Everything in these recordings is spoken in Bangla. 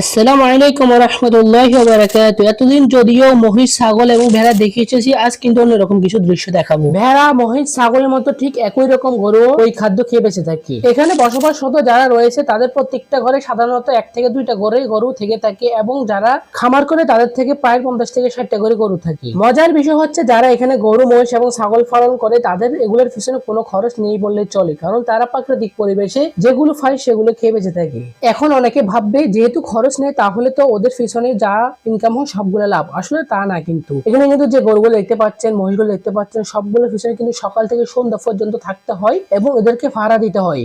আসসালামু আলাইকুম রহমতুল্লাহ বারাকাত এতদিন যদিও মহিষ ছাগল এবং ভেড়া দেখে এসেছি আজ কিন্তু অন্যরকম কিছু দৃশ্য দেখাবো। ভেড়া মহিষ ছাগলের মতো ঠিক একই রকম গরু ওই খাদ্য খেয়ে বেঁচে থাকে। এখানে বসবাসরত যারা রয়েছে তাদের প্রত্যেকটা ঘরে সাধারণত এক থেকে দুইটা ঘরে গরু থেকে থাকে এবং যারা খামার করে তাদের থেকে প্রায় পঞ্চাশ থেকে ষাটটা করে গরু থাকে। মজার বিষয় হচ্ছে যারা এখানে গরু মহিষ এবং ছাগল পালন করে তাদের এগুলোর পিছনে কোনো খরচ নেই বললে চলে কারণ তারা প্রাকৃতিক পরিবেশে যেগুলো পায় সেগুলো খেয়ে বেঁচে থাকে। এখন অনেকে ভাববে যেহেতু খরচ নেই, তাহলে তো ওদের পিছনে যা ইনকাম হয় সবগুলো লাভ। আসলে তা না কিন্তু। এখানে কিন্তু যে গরুগুলো দেখতে পাচ্ছেন, মহিষগুলো দেখতে পাচ্ছেন সবগুলোর পিছনে কিন্তু সকাল থেকে সন্ধ্যা পর্যন্ত থাকতে হয় এবং এদেরকে ভাড়া দিতে হয়।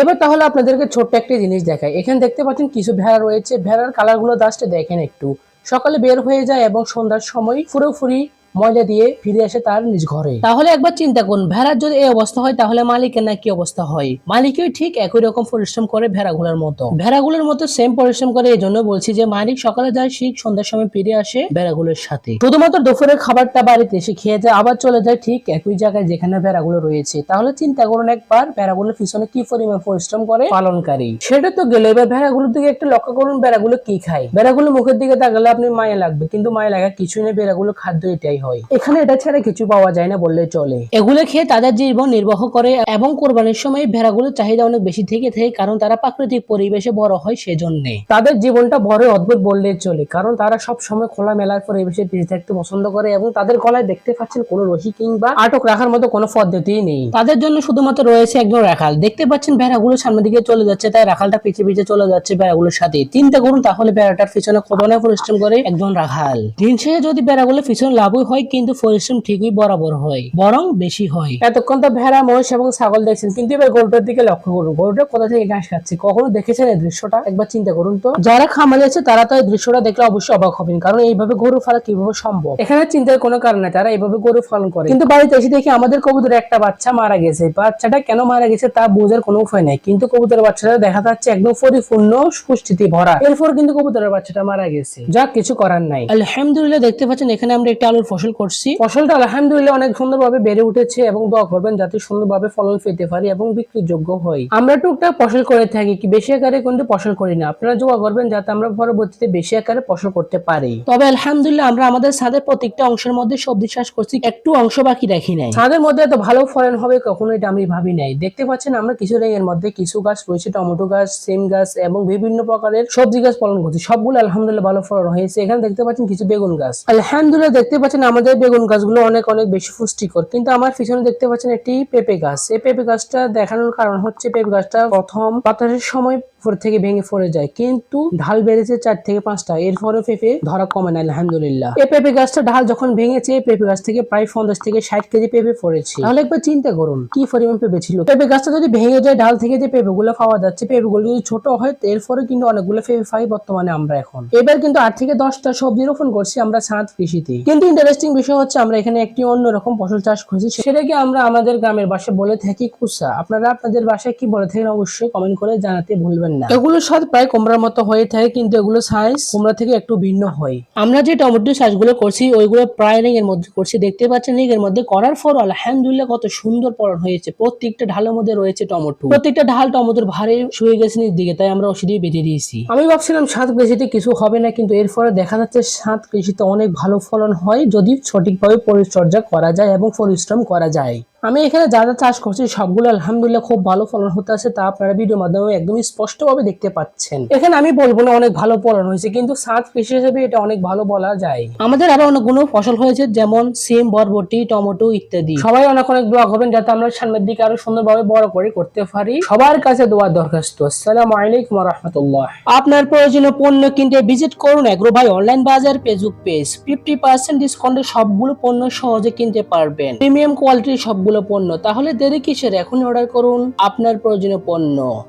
এবার তাহলে আপনাদেরকে ছোট্ট একটি জিনিস দেখায় এখানে দেখতে পাচ্ছেন কিছু ভেড়া রয়েছে। ভেড়ার কালারগুলো জাস্ট দেখেন একটু। সকালে বের হয়ে যায় এবং সন্ধ্যার সময় ফুরোফুরি ময়লা দিয়ে ফিরে আসে তার নিজ ঘরে। তাহলে একবার চিন্তা করুন ভেড়ার যদি এই অবস্থা হয়, তাহলে মালিকের না কি অবস্থা হয়? মালিকই ঠিক একই রকম পরিশ্রম করে ভেড়াগুলোর মতো। ভেড়াগুলোর মতো সেম পরিশ্রম করে এই জন্য বলছি যে, মালিক সকালে যায় ঠিক সন্ধ্যার সময় ফিরে আসে ভেড়াগুলোর সাথে। শুধুমাত্র দুপুরের খাবারটা বাড়িতে এসে খেয়ে যায়, আবার চলে যায় ঠিক একই জায়গায় যেখানে ভেড়াগুলো রয়েছে। তাহলে চিন্তা করুন একবার, ভেড়াগুলোর পিছনে কি পরিমাণ পরিশ্রম করে পালনকারী? সেটা তো গেলে এবার ভেড়াগুলোর দিকে একটু লক্ষ্য করুন, ভেড়াগুলো কি খায়? ভেড়াগুলো মুখের দিকে তাকালে আপনি মায়া লাগবে, কিন্তু মায়া লাগা কিছুই নেই ভেড়াগুলো খাদ্য এটাই হয়। এখানে এটা ছাড়া কিছু পাওয়া যায় না বললে চলে। এগুলো খেয়ে তাদের জীবন নির্বাহ করে এবং কোরবানির সময় ভেড়াগুলোর চাহিদা অনেক বেশি থেকে থাকে কারণ তারা প্রাকৃতিক পরিবেশে বড় হয় সেজন্য। তাদের জীবনটা বড় অদ্ভুত বললে চলে কারণ তারা সব সময় খোলা মেলার পরিবেশে বেঁচে থাকতে পছন্দ করে এবং তাদের গলায় দেখতে পাচ্ছেন কোনো রশি কিংবা আটক রাখার মতো কোনো পদ্ধতি নেই। তাদের জন্য শুধুমাত্র রয়েছে একজন রাখাল। দেখতে পাচ্ছেন ভেড়াগুলো সামনের দিকে চলে যাচ্ছে তাই রাখালটা পিছিয়ে পিছিয়ে চলে যাচ্ছে ভেড়াগুলোর সাথে। চিন্তা করুন তাহলে ভেড়াটার পিছনে কত না পরিশ্রম করে একজন রাখাল। দিন শেষে যদি ভেড়াগুলোর পিছনে লাভই হয় কিন্তু পরিশ্রম ঠিকই বরাবর হয় বরং বেশি হয়। এতক্ষণ তো ভেড়া মহিষ এবং ছাগল দেখছেন কিন্তু এবার গরুটার দিকে লক্ষ্য করুন। গরুটা কোথা থেকে ঘাস খাচ্ছে? কখনো দেখেছেন এই দৃশ্যটা? একবার চিন্তা করুন তো। যারা খামারে আছে তারা তো এই দৃশ্যটা দেখলে অবশ্যই অবাক হবেন কারণ এইভাবে গরু ফালা কীভাবে সম্ভব? এখানে চিন্তার কোনো কারণ নেই তারা এইভাবে গরু পালন করে। কিন্তু বাড়িতে এসে দেখি আমাদের কবুতরের একটা বাচ্চা মারা গেছে। বাচ্চাটা কেন মারা গেছে তা বোঝার কোনো উপায় নেই কিন্তু কবুতরের বাচ্চাটা দেখা যাচ্ছে একদম পরিপূর্ণ পুষ্টিতে ভরা। এরপর কিন্তু কবুতরের বাচ্চাটা মারা গেছে। যা কিছু করার নাই। আলহামদুলিল্লাহ দেখতে পাচ্ছেন এখানে আমরা একটা আলুর ফসল করছি। ফসলটা আলহামদুলিল্লাহ অনেক সুন্দরভাবে বেড়ে উঠেছে এবং দোয়া করবেন যাতে সুন্দরভাবে ফলন পেতে পারি এবং বিক্রির যোগ্য হয় আমরা টুকটাক ফসল করে থাকি কি বেশি আকারে কিন্তু ফসল করি না। আপনারা দোয়া করবেন যাতে আমরা পরবর্তীতে বেশি আকারে ফসল করতে পারি। তবে আলহামদুলিল্লাহ আমরা আমাদের ছাদের প্রত্যেকটা অংশের মধ্যে সবজি চাষ করছি একটু অংশ বাকি রাখি নাই। ছাদের মধ্যে এত ভালো ফলন হবে কখনো এটা আমি ভাবি নাই। দেখতে পাচ্ছেন আমরা কিছু এর মধ্যে কিছু গাছ রয়েছে টমেটো গাছ সিম গাছ এবং বিভিন্ন প্রকারের সবজি গাছ পালন করছি। সবগুলো আলহামদুলিল্লাহ ভালো ফলন হয়েছে। এখানে দেখতে পাচ্ছেন কিছু বেগুন গাছ। আলহামদুলিল্লাহ দেখতে পাচ্ছেন আমাদের বেগুন গাছগুলো অনেক অনেক বেশি পুষ্টিকর। কিন্তু আমার পিছনে দেখতে পাচ্ছেন একটি পেঁপে গাছ। এই পেঁপে গাছটা দেখানোর কারণ হচ্ছে পেঁপে গাছটা প্রথম বাতাসের সময় উপর থেকে ভেঙে পড়ে যায়। কিন্তু ঢাল বেড়েছে চার থেকে পাঁচটা। এরপরে পেঁপে ধরা কমে না, আলহামদুলিল্লাহ। এই পেঁপে গাছটা ঢাল যখন ভেঙেছে পেঁপে গাছ থেকে প্রায় পঞ্চাশ থেকে ষাট কেজি পেঁপে পড়েছে তাহলে একবার চিন্তা করুন, কি পরিমাণ পেঁপে ছিল? পেঁপে গাছটা যদি ভেঙে যায়, ঢাল থেকে যে পেঁপে গুলো পাওয়া যাচ্ছে পেঁপে গুলো যদি ছোট হয়, এরপরে কিন্তু অনেকগুলো পেঁপে পাই বর্তমানে আমরা এখন। এবার কিন্তু আট থেকে দশটা সবজি রোপণ করছি আমরা ছাদ কৃষিতে। কিন্তু ইন্টারেস্টিং বিষয় হচ্ছে, আমরা এখানে একটি অন্যরকম ফসল চাষ করছি সেটাকে আমরা আমাদের গ্রামের বাসায় বলে থাকি কুসা? আপনারা আপনাদের বাসায় কি বলে থাকেন অবশ্যই কমেন্ট করে জানাতে ভুলবেন না। এগুলো স্বাদ প্রায় কোমরার মতো হয়ে থাকে, কিন্তু এগুলো সাইজ কুমড়া থেকে একটু ভিন্ন হয়। আমরা যে টমেটো চাষগুলো করছি, ওইগুলো প্রায় রিং মধ্যে করছি। দেখতে পাচ্ছেন রিং মধ্যে করার পর আলহামদুলিল্লাহ কত সুন্দর ফলন হয়েছে। প্রত্যেকটা ঢালের মধ্যে রয়েছে টমেটো। প্রত্যেকটা ঢাল টমেটোর ভারে শুয়ে গেছে নিচ দিকে, তাই আমরা ওষুধ দিয়ে বেঁধে দিয়েছি। আমি ভাবছিলাম সাত কৃষিতে কিছু হবে না, কিন্তু এর ফলে দেখা যাচ্ছে সাত কৃষিতে অনেক ভালো ফলন হয়, যদি সঠিকভাবে পরিচর্যা করা যায় এবং পরিশ্রম করা যায়। আমি এখানে যা যা চাষ করছি সবগুলো আলহামদুলিল্লাহ খুব ভালো ফলন হতে আছে তা আপনারা ভিডিওর মাধ্যমে একদমই স্পষ্টভাবে দেখতে পাচ্ছেন। এখানে আমি বলব না অনেক ভালো ফলন হয়েছে, কিন্তু সাত কৃষি হিসেবে এটা অনেক ভালো বলা যায়। আমাদের আরও অনেকগুলো ফসল হয়েছে, যেমন সিম, বরবটি, টমেটো ইত্যাদি। সবাই অনেক অনেক দোয়া করবেন যাতে আমরা সামনের দিকে আরও সুন্দরভাবে বড় করে করতে পারি। সবার কাছে দোয়া দরখাস্ত। আসসালামু আলাইকুম রহমতুল্লাহ। আপনার প্রয়োজনীয় পণ্য কিনতে ভিজিট করুন এগ্রো ভাই অনলাইন বাজার ফেসবুক পেজ ফিফটি পার্সেন্ট ডিসকাউন্টে সবগুলো পণ্য সহজে কিনতে পারবেন। প্রিমিয়াম কোয়ালিটির সবগুলো পণ্য তাহলে দেরি কিসের? এখন অর্ডার করুন। আপনার প্রয়োজনীয় পণ্য।